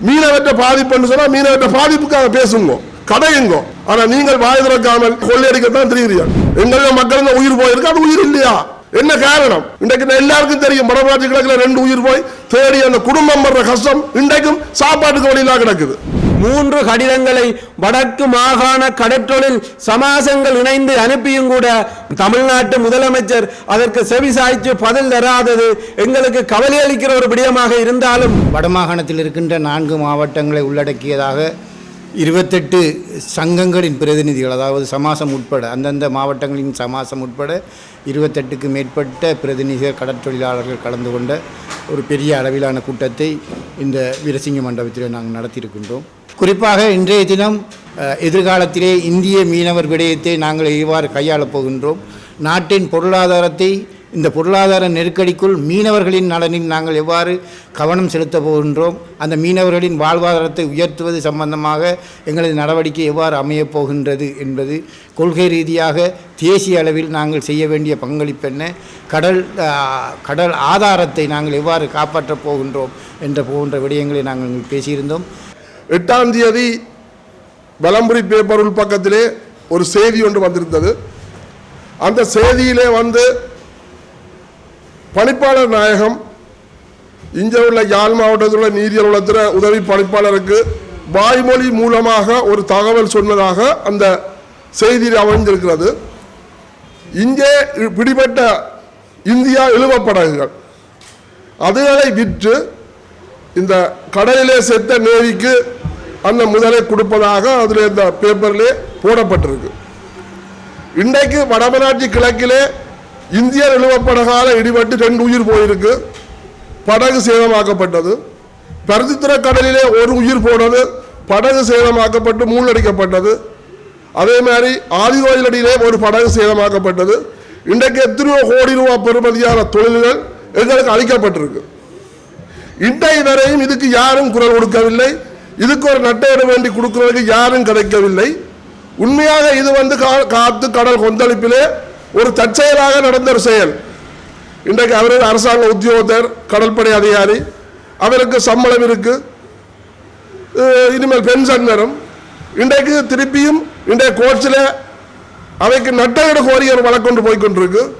மீனவற்ற பாதிப்புன்னு சொன்னா மீனவற்ற பாதிப்புக்காக பேசுங்க கடையுங்க. ஆனா நீங்கள் வாய் திறக்காமல் கொள்ளையடிக்கத்தான் தெரியுறீங்க எங்கள மக்கள் உயிர் போயிருக்கு அது உயிர் இல்லையா? என்ன காரணம்? இன்றைக்கு எல்லாருக்கும் தெரியும் வடமாற்றி கிழக்குல ரெண்டு உயிர் போய் தேடி அந்த குடும்பம் வர்ற கஷ்டம் இன்றைக்கும் சாப்பாட்டுக்கு வழியில கிடக்குது. மூன்று கடிதங்களை வடக்கு மாகாண கடற்றொழில் சமாசங்கள் இணைந்து அனுப்பியும் கூட தமிழ்நாட்டு முதலமைச்சர் அதற்கு செவிசாய்த்து பதில் தராதது எங்களுக்கு கவலை அளிக்கிற ஒரு விடயமாக இருந்தாலும் வடமாகாணத்தில் இருக்கின்ற நான்கு மாவட்டங்களை உள்ளடக்கியதாக இருபத்தெட்டு சங்கங்களின் பிரதிநிதிகள் அதாவது சமாசம் உட்பட அந்தந்த மாவட்டங்களின் சமாசம் உட்பட இருபத்தெட்டுக்கு மேற்பட்ட பிரதிநிதிகள் கடற்றொழிலாளர்கள் கலந்து கொண்ட ஒரு பெரிய அளவிலான கூட்டத்தை இந்த வீரசிங்க மண்டபத்தில் நாங்கள் நடத்தியிருக்கின்றோம். குறிப்பாக இன்றைய தினம் எதிர்காலத்திலே இந்திய மீனவர் விடயத்தை நாங்கள் எவ்வாறு கையாளப் போகின்றோம். நாட்டின் பொருளாதாரத்தை இந்த பொருளாதார நெருக்கடிக்குள் மீனவர்களின் நலனில் நாங்கள் எவ்வாறு கவனம் செலுத்தப் போகின்றோம் அந்த மீனவர்களின் வாழ்வாதாரத்தை உயர்த்துவது சம்பந்தமாக எங்களது நடவடிக்கை எவ்வாறு அமையப் போகின்றது என்பது கொள்கை ரீதியாக தேசிய அளவில் நாங்கள் செய்ய வேண்டிய பங்களிப்பு என்ன கடல் கடல் ஆதாரத்தை நாங்கள் எவ்வாறு காப்பாற்றப் போகின்றோம் என்ற போன்ற விடயங்களை நாங்கள் பேசியிருந்தோம். எட்டாம் தேதி வலம்புரி பேப்பர் உள்பக்கத்திலே ஒரு செய்தி ஒன்று வந்திருந்தது. அந்த செய்தியிலே வந்து பணிப்பாளர் நாயகம் இங்கே உள்ள யாழ் மாவட்டத்தில் உள்ள நீதியல் உலகத்தில் உதவி பணிப்பாளருக்கு வாய்மொழி மூலமாக ஒரு தகவல் சொன்னதாக அந்த செய்தியில் அமைந்திருக்கிறது. இங்கே பிடிபட்ட இந்தியா இழுவப்படகுகள் அதுகளை விற்று இந்த கடலிலே செத்த நேவிக்கு அந்த முதலை கொடுப்பதாக அதில் இந்த பேப்பரிலே போடப்பட்டிருக்கு. இன்றைக்கு வடமராட்சி கிழக்கிலே இந்திய நிலுவப்படகால இடிபட்டு ரெண்டு உயிர் போயிருக்கு. படகு சேதமாக்கப்பட்டது. பருத்தித்துற கடலிலே ஒரு உயிர் போனது. படகு சேதமாக்கப்பட்டு மூழ்கடிக்கப்பட்டது. அதே மாதிரி ஆதிகோயிலடியிலே ஒரு படகு சேதமாக்கப்பட்டது. இன்றைக்கு எத்தனையோ கோடி ரூபா பெறுமதியான தொழில்கள் எங்களுக்கு அளிக்கப்பட்டிருக்கு. இன்றைய வரையும் இதுக்கு யாரும் குரல் கொடுக்கவில்லை. இதுக்கு ஒரு நட்டையிட வேண்டி கொடுக்கிறதுக்கு யாரும் கிடைக்கவில்லை உண்மையாக இது வந்து கா- காத்து கடல் கொந்தளிப்பிலே ஒரு தற்செயலாக நடந்த ஒரு செயல். இன்றைக்கு அவர் அரசாங்க உத்தியோகத்தர் கடற்படை அதிகாரி. அவருக்கு சம்பளம் இருக்கு. இனிமேல் பென்ஷன் வரும். இன்றைக்கு திருப்பியும் இன்றைய கோர்ட்ஸில் அவைக்கு நட்டையிட கோரிய ஒரு வழக்கு கொண்டு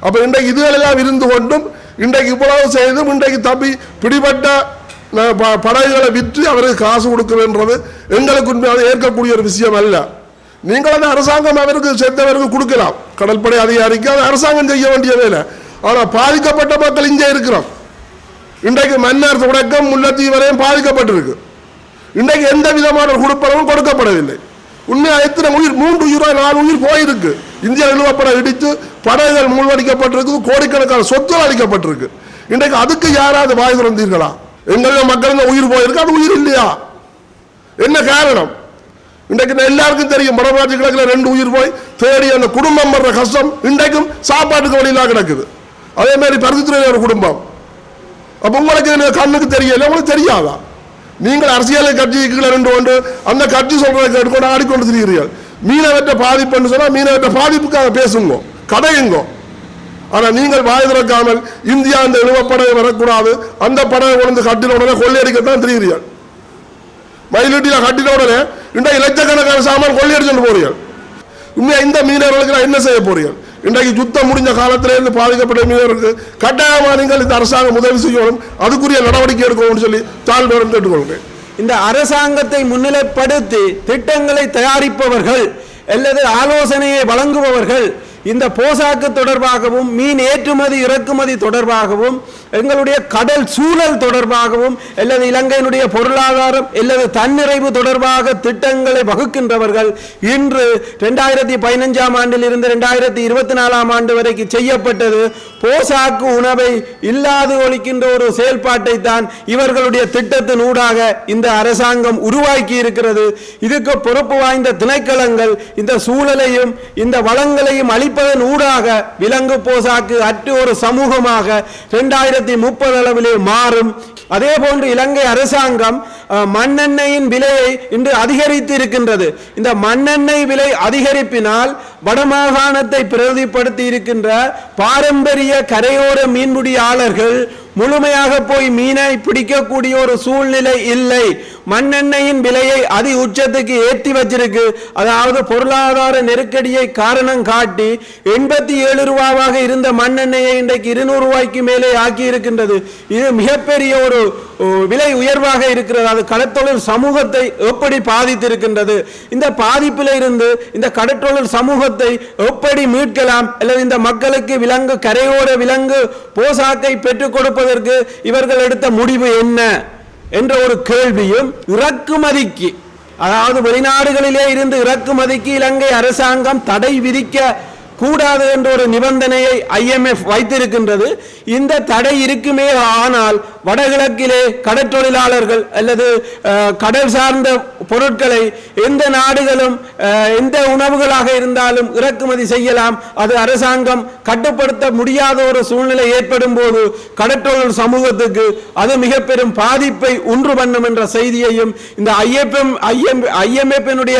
அப்போ இன்றைக்கு இதுகளெல்லாம் இருந்து கொண்டும் இன்றைக்கு இவ்வளவு செய்தும் இன்றைக்கு தப்பி பிடிபட்ட ப- படகுகளை விற்று அவருக்கு காசு கொடுக்கிறன்றது எங்களுக்கு உண்மையாக ஏற்கக்கூடிய ஒரு விஷயம் அல்ல. நீங்கள் அந்த அரசாங்கம் அவருக்கு செத்தவருக்கு கொடுக்கலாம். கடற்படை அதிகாரிக்கு அது அரசாங்கம் செய்ய வேண்டிய வேலை. ஆனால் பாதிக்கப்பட்ட மக்கள் இங்கே இருக்கிறோம். இன்றைக்கு மன்னர் தொடக்கம் முல்லத்தீவு வரையும் பாதிக்கப்பட்டிருக்கு. இன்றைக்கு எந்த விதமான ஒரு கொடுப்பனவும் கொடுக்கப்படவில்லை. உண்மையாக எத்தனை உயிர்? மூன்று உயிரோ நாலு உயிர் போயிருக்கு. இந்தியா நிலுவப்பட இடித்து படைகள் மூழ்கடிக்கப்பட்டிருக்கு கோடிக்கணக்கான சொத்துகள் அளிக்கப்பட்டிருக்கு. இன்றைக்கு அதுக்கு யாராவது வாய் திறந்தீர்களா? எங்கள மக்கள் உயிர் போயிருக்கு அது உயிர் இல்லையா? என்ன காரணம்? இன்றைக்கு எல்லாருக்கும் தெரியும் வடமாற்றி கிழக்கில் ரெண்டு உயிர் போய் தேடி அந்த குடும்பம் வர்ற கஷ்டம் இன்றைக்கும் சாப்பாட்டுக்கு வழியிலாக கிடக்குது. அதே மாதிரி பருத்தித்துறை ஒரு குடும்பம். அப்போ உங்களுக்கு கண்ணுக்கு தெரியல? உங்களுக்கு தெரியாதா? நீங்கள் அரசியல் கட்சிக்குள்ள ரெண்டு ஒன்று அந்த கட்சி சொல்றதை கேட்டுக்கொண்டு ஆடிக்கொண்டு திரிகிறீர்கள். மீனவற்ற பாதிப்புன்னு சொன்னால் மீனவற்ற பாதிப்புக்காக பேசுங்க கடையுங்க. ஆனால் நீங்கள் வாய் திறக்காமல் இந்தியா அந்த இழுவப்படகு வரக்கூடாது அந்த படையை உணர்ந்து கட்டின உடனே கொள்ளையடிக்கத்தான் தெரிகிறீர்கள். மயிலட்டியில கட்டின உடனே இன்றைக்கு லட்சக்கணக்கான சாமான் கொள்ளையடிச்சுட்டு போறீர்கள். உண்மையா இந்த மீனவர்களுக்கு நான் என்ன செய்ய போறீர்கள்? இன்றைக்கு யுத்தம் முடிஞ்ச காலத்திலேருந்து பாதிக்கப்பட்ட மீனவர்களுக்கு கட்டாயமா நீங்கள் இந்த அரசாங்கம் உதவி செய்யணும் அதுக்குரிய நடவடிக்கை எடுக்கணும்னு சொல்லி தாழ்வுடன் கேட்டுக்கொள்கிறேன். இந்த அரசாங்கத்தை முன்னிலைப்படுத்தி திட்டங்களை தயாரிப்பவர்கள் அல்லது ஆலோசனையை வழங்குபவர்கள் இந்த போசாக்கு தொடர்பாகவும் மீன் ஏற்றுமதி இறக்குமதி தொடர்பாகவும் எங்களுடைய கடல் சூழல் தொடர்பாகவும் அல்லது இலங்கையினுடைய பொருளாதாரம் அல்லது தன்னிறைவு தொடர்பாக திட்டங்களை வகுக்கின்றவர்கள் இன்று ரெண்டாயிரத்தி பதினஞ்சாம் ஆண்டில் இருந்து ரெண்டாயிரத்தி இருபத்தி நாலாம் ஆண்டு வரைக்கும் செய்யப்பட்டது. போசாக்கு உணவை இல்லாது ஒழிக்கின்ற ஒரு செயல்பாட்டை தான் இவர்களுடைய திட்டத்தின் ஊடாக இந்த அரசாங்கம் உருவாக்கி இருக்கிறது. இதுக்கு பொறுப்பு வாய்ந்த திணைக்களங்கள் இந்த சூழலையும் இந்த வளங்களையும் அளிப்பதன் ஊடாக விலங்கு போசாக்கு அற்று ஒரு சமூகமாக இரண்டாயிரத்தி முப்பது அளவிலே மாறும். அதே போன்று இலங்கை அரசாங்கம் மண்ணெண்ணெயின் விலையை இன்று அதிகரித்து இருக்கின்றது இந்த மண்ணெண்ணெய் விலை அதிகரிப்பினால் வடமாகாணத்தை பிரதிப்படுத்தி இருக்கின்ற பாரம்பரிய கரையோர மீன்பிடியாளர்கள் முழுமையாக போய் மீனை பிடிக்கக்கூடிய ஒரு சூழ்நிலை இல்லை. மண்ணெண்ணெயின் விலையை அதி உச்சத்துக்கு ஏற்றி வச்சிருக்கு. அதாவது பொருளாதார நெருக்கடியை காரணம் காட்டி எண்பத்தி ஏழு ரூபாவாக இருந்த மண்ணெண்ணெயை இன்றைக்கு இருநூறு ரூபாய்க்கு மேலே ஆக்கி இருக்கின்றது இது மிகப்பெரிய ஒரு விலை உயர்வாக இருக்கிறது. அது கடற்தொழில் சமூகத்தை எப்படி பாதித்திருக்கின்றது? இந்த பாதிப்பில் இருந்து இந்த கடற்றொழில் சமூகத்தை எப்படி மீட்கலாம்? அல்லது இந்த மக்களுக்கு விலங்கு கரையோர விலங்கு போசாக்கை பெற்றுக் கொடுப்பதற்கு இவர்கள் எடுத்த முடிவு என்ன என்ற ஒரு கேள்வியும் இறக்குமதிக்கு அதாவது வெளிநாடுகளிலே இருந்து இறக்குமதிக்கு இலங்கை அரசாங்கம் தடை விதிக்க கூடாது என்ற ஒரு நிபந்தனையை ஐஎம்எஃப் வைத்திருக்கின்றது. இந்த தடை இருக்குமே ஆனால் வடகிழக்கிலே கடற்றொழிலாளர்கள் அல்லது கடல் சார்ந்த பொருட்களை எந்த நாடுகளும் எந்த உணவுகளாக இருந்தாலும் இறக்குமதி செய்யலாம். அது அரசாங்கம் கட்டுப்படுத்த முடியாத ஒரு சூழ்நிலை ஏற்படும் போது கடற்றொழில் சமூகத்துக்கு அது மிக பெரும் பாதிப்பை உண்டு பண்ணும் என்ற செய்தியையும் இந்த ஐஎப்எம் ஐஎம் ஐஎம்எஃபினுடைய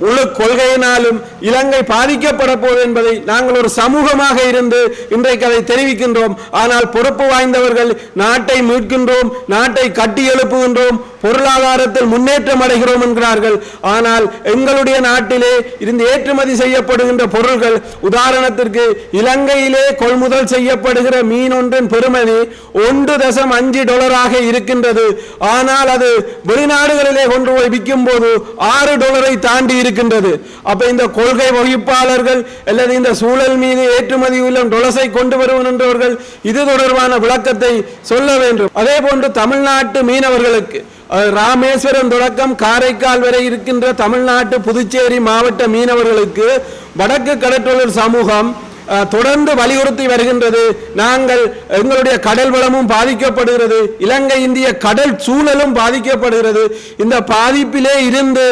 முழு கொள்கையினாலும் இலங்கை பாதிக்கப்பட போகுது என்பதை நாங்கள் ஒரு சமூகமாக இருந்து இன்றைக்கு அதை தெரிவிக்கின்றோம். ஆனால் பொறுப்பு வாய்ந்தவர்கள் நாட்டை மீட்கின்றோம் நாட்டை கட்டி எழுப்புகின்றோம் பொருளாதாரத்தில் முன்னேற்றம் அடைகிறோம் என்கிறார்கள். ஆனால் எங்களுடைய நாட்டிலே இருந்து ஏற்றுமதி செய்யப்படுகின்ற பொருள்கள் உதாரணத்திற்கு இலங்கையிலே கொள்முதல் செய்யப்படுகிற மீன் ஒன்றின் பெருமதி ஒன்று தசம் அஞ்சு டாலராக இருக்கின்றது. ஆனால் அது வெளிநாடுகளிலே கொண்டு போய் விற்கும் போது ஆறு டாலரை தாண்டி இருக்கின்றது. அப்ப இந்த கொள்கை வகுப்பாளர்கள் அல்லது இந்த சூழல் மீது ஏற்றுமதி உள்ள டொலசை கொண்டு வருகின்றவர்கள் இது தொடர்பான விளக்கத்தை சொல்ல வேண்டும். அதே போன்று தமிழ்நாட்டு மீனவர்களுக்கு ராமேஸ்வரம் தொடக்கம் காரைக்கால் வரை இருக்கின்ற தமிழ்நாட்டு புதுச்சேரி மாவட்ட மீனவர்களுக்கு வடக்கு கடற்றொழில் சமூகம் தொடர்ந்து வலியுறுத்தி வருகின்றது. நாங்கள் எங்களுடைய கடல் வளமும் பாதிக்கப்படுகிறது. இலங்கை இந்திய கடல் சூழலும் பாதிக்கப்படுகிறது. இந்த பாதிப்பிலே இருந்து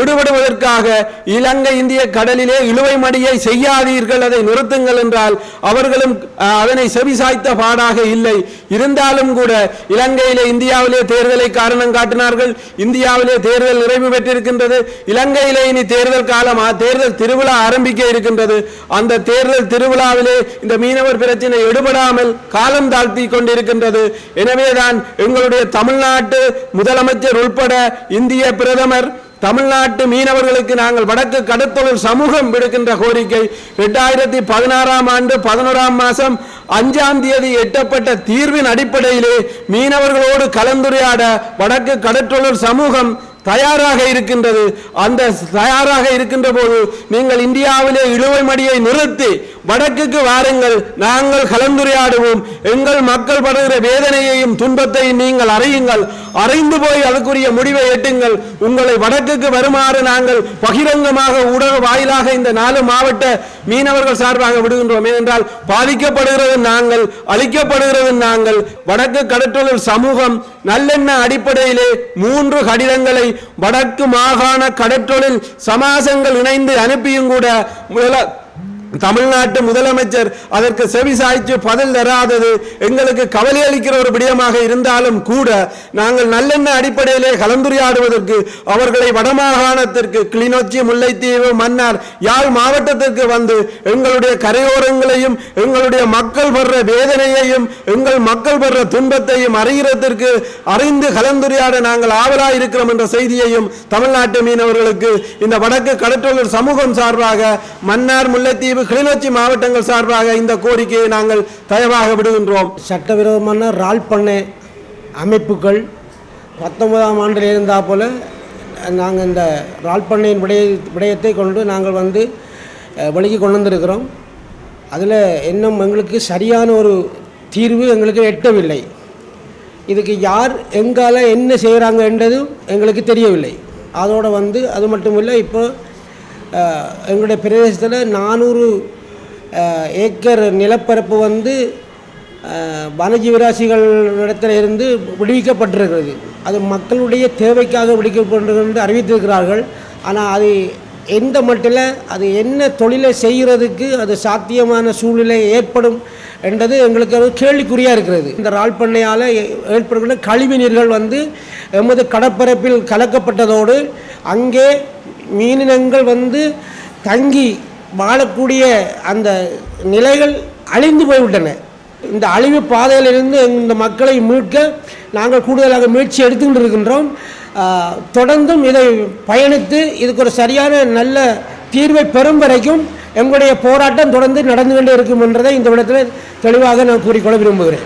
விடுபடுவதற்காக இலங்கை இந்திய கடலிலே இழுவை மடியை செய்யாதீர்கள் அதை நிறுத்துங்கள் என்றால் அவர்களும் அஹ், அதனை செவிசாய்த்த பாடாக இல்லை. இருந்தாலும் கூட இலங்கையிலே இந்தியாவிலே தேர்தலை காரணம் காட்டினார்கள். இந்தியாவிலே தேர்தல் நிறைவு பெற்றிருக்கின்றது. இலங்கையிலே இனி தேர்தல் காலம் தேர்தல் திருவிழா ஆரம்பிக்க இருக்கின்றது. அந்த தேர்தல் திருவிழாவிலே இந்த மீனவர் பிரச்சனை எடுபடாமல் காலம் தாழ்த்தி கொண்டிருக்கின்றது. எனவேதான் எங்களுடைய தமிழ்நாட்டு முதலமைச்சர் உள்பட இந்திய பிரதமர் தமிழ்நாட்டு மீனவர்களுக்கு நாங்கள் வடக்கு கடத்தொழில் சமூகம் விடுக்கின்ற கோரிக்கை இரண்டாயிரத்தி பதினாறாம் ஆண்டு பதினோராம் மாதம் அஞ்சாம் தேதி எட்டப்பட்ட தீர்வின் அடிப்படையிலே மீனவர்களோடு கலந்துரையாட வடக்கு கடற்றொழில் சமூகம் தயாராக இருக்கின்றது. அந்த தயாராக இருக்கின்ற போது நீங்கள் இந்தியாவிலே இழுவை மடியை நிறுத்தி வடக்குக்கு வாருங்கள். நாங்கள் கலந்துரையாடுவோம். எங்கள் மக்கள் படுகிற வேதனையையும் துன்பத்தையும் நீங்கள் அறியுங்கள். அறிந்து போய் அதுக்குரிய முடிவை எட்டுங்கள். உங்களை வடக்குக்கு வருமாறு நாங்கள் பகிரங்கமாக ஊடக வாயிலாக இந்த நாலு மாவட்ட மீனவர்கள் சார்பாக விடுகின்றோம். ஏனென்றால் பாதிக்கப்படுகிறது நாங்கள் அழிக்கப்படுகிறது நாங்கள். வடக்கு கடற்றொழில் சமூகம் நல்லெண்ண அடிப்படையிலே மூன்று கடிதங்களை வடக்கு மாகாண கடற்றொழில் சமாசங்கள் இணைந்து அனுப்பியும் கூட முதல தமிழ்நாட்டு முதலமைச்சர் அதற்கு செவி சாய்த்து பதில் தராதது எங்களுக்கு கவலை அளிக்கிற ஒரு விடயமாக இருந்தாலும் கூட நாங்கள் நல்லெண்ண அடிப்படையிலே கலந்துரையாடுவதற்கு அவர்களை வடமாகாணத்திற்கு கிளிநொச்சி முல்லைத்தீவு மன்னார் யாழ் மாவட்டத்திற்கு வந்து எங்களுடைய கரையோரங்களையும் எங்களுடைய மக்கள் படுற வேதனையையும் எங்கள் மக்கள் படுற துன்பத்தையும் அறிகிறதற்கு அறிந்து கலந்துரையாட நாங்கள் ஆவலாக இருக்கிறோம் என்ற செய்தியையும் தமிழ்நாட்டு மீனவர்களுக்கு இந்த வடக்கு கடற்றொழில் சமூகம் சார்பாக மன்னார் முல்லைத்தீவு கிளிநொச்சி மாவட்டங்கள் சார்பாக இந்த கோரிக்கையை நாங்கள் தயவாக விடுகின்றோம். சட்டவிரோதமான ரால் பண்ணை அமைப்புகள் பத்தொன்பதாம் ஆண்டில் இருந்தால் போல் நாங்கள் இந்த ரால் பண்ணையின் விடய விடயத்தை கொண்டு நாங்கள் வந்து அஹ், வெளிக்கு கொண்டு வந்திருக்கிறோம் அதில் இன்னும் எங்களுக்கு சரியான ஒரு தீர்வு எங்களுக்கு எட்டவில்லை. இதுக்கு யார் எங்கால என்ன செய்கிறாங்கன்றதும் எங்களுக்கு தெரியவில்லை. அதோடு வந்து அது மட்டும் இல்லை இப்போ எங்களுடைய பிரதேசத்தில் நானூறு ஏக்கர் நிலப்பரப்பு வந்து வனஜீவிராசிகள் வனஜீவராசிகள் இடத்துல இருந்து விடுவிக்கப்பட்டிருக்கிறது. அது மக்களுடைய தேவைக்காக விடுவிக்கப்பட்டிருக்கிறது என்று அறிவித்திருக்கிறார்கள். ஆனால் அது எந்த மட்டில் அது என்ன தொழிலை செய்கிறதுக்கு அது சாத்தியமான சூழ்நிலை ஏற்படும் என்றது எங்களுக்கு ஒரு கேள்விக்குறியாக இருக்கிறது. இந்த ரால் பண்ணையால் ஏற்படுகின்ற கழிவு நீர்கள் வந்து எமது கடற்பரப்பில் கலக்கப்பட்டதோடு அங்கே மீனினங்கள் வந்து தங்கி வாழக்கூடிய அந்த நிலைகள் அழிந்து போய்விட்டன. இந்த அழிவு பாதையிலிருந்து இந்த மக்களை மீட்க நாங்கள் கூடுதலாக முயற்சி எடுத்துக்கிட்டு இருக்கின்றோம். தொடர்ந்தும் இதை பயணித்து இதுக்கு ஒரு சரியான நல்ல தீர்வை பெறும் வரைக்கும் எங்களுடைய போராட்டம் தொடர்ந்து நடந்து கொண்டே இருக்கும் என்றதை இந்த விடத்தில் தெளிவாக நான் கூறிக்கொள்ள விரும்புகிறேன்.